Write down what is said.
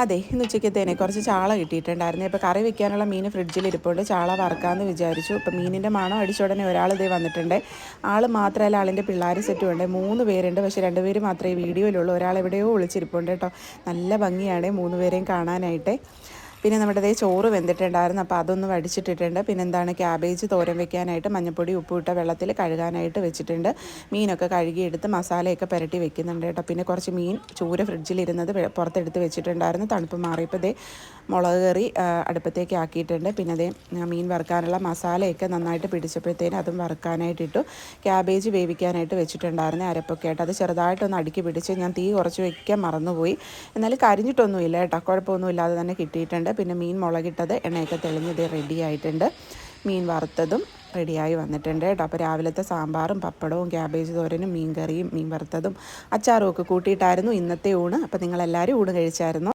അതെ ഇന്ന് ഉച്ചയ്ക്കത്തേനെ കുറച്ച് ചാള കിട്ടിയിട്ടുണ്ടായിരുന്നു. ഇപ്പോൾ കറി വെക്കാനുള്ള മീൻ ഫ്രിഡ്ജിൽ ഇരിപ്പുണ്ട്. ചാള വറക്കാമെന്ന് വിചാരിച്ചു. ഇപ്പോൾ മീനിന്റെ മണം അടിച്ച ഉടനെ ഒരാൾ ഇതേ വന്നിട്ടുണ്ട്. ആൾ മാത്രമല്ല ആളിന്റെ പിള്ളേർ സെറ്റും ഉണ്ട്. മൂന്ന് പേരുണ്ട്. പക്ഷേ രണ്ട് പേര് മാത്രമേ വീഡിയോയിലുള്ളൂ. ഒരാൾ എവിടെയോ വിളിച്ചിരിപ്പുണ്ട് കേട്ടോ. നല്ല ഭംഗിയാണ് മൂന്ന് പേരെയും കാണാനായിട്ട്. പിന്നെ നമ്മുടെ ദേ ചോറ് വെന്തിട്ടുണ്ടായിരുന്നു അപ്പോൾ അതൊന്ന് വടിച്ചിട്ടിട്ടുണ്ട്. പിന്നെ എന്താണ് ക്യാബേജ് തോരൻ വെക്കാനായിട്ട് മഞ്ഞപ്പൊടി ഉപ്പിട്ട വെള്ളത്തിൽ കഴുകാനായിട്ട് വെച്ചിട്ടുണ്ട്. മീനൊക്കെ കഴുകിയെടുത്ത് മസാലയൊക്കെ പുരട്ടി വെക്കുന്നുണ്ട് കേട്ടോ. പിന്നെ കുറച്ച് മീൻ ചൂര ഫ്രിഡ്ജിലിരുന്നത് പുറത്തെടുത്ത് വെച്ചിട്ടുണ്ടായിരുന്നു. തണുപ്പ് മാറിയപ്പോൾ ദേ മുളക് കറി അടുപ്പത്തേക്ക് ആക്കിയിട്ടുണ്ട്. പിന്നെ അതേ മീൻ വറുക്കാനുള്ള മസാലയൊക്കെ നന്നായിട്ട് പിടിച്ചപ്പോഴത്തേനും അതും വറുക്കാനായിട്ട് ഇട്ടു. ക്യാബേജ് വേവിക്കാനായിട്ട് വെച്ചിട്ടുണ്ടായിരുന്നു അരപ്പൊക്കെ ആയിട്ട്. അത് ചെറുതായിട്ടൊന്ന് അടുക്കി പിടിച്ച് ഞാൻ തീ കുറച്ച് വയ്ക്കാൻ മറന്നുപോയി. എന്നാലും കരിഞ്ഞിട്ടൊന്നുമില്ല കേട്ടോ. കുഴപ്പമൊന്നുമില്ലാതെ തന്നെ കിട്ടിയിട്ടുണ്ട്. പിന്നെ മീൻ മുളകിട്ടത് എണ്ണയൊക്കെ തെളിഞ്ഞത് റെഡി ആയിട്ടുണ്ട്. മീൻ വറുത്തതും റെഡിയായി വന്നിട്ടുണ്ട് കേട്ടോ. അപ്പോൾ രാവിലത്തെ സാമ്പാറും പപ്പടവും ക്യാബേജ് തോരനും മീൻ കറിയും മീൻ വറുത്തതും അച്ചാറും ഒക്കെ കൂട്ടിയിട്ടായിരുന്നു ഇന്നത്തെ ഊണ്. അപ്പോൾ നിങ്ങളെല്ലാവരും ഊണ് കഴിച്ചായിരുന്നു?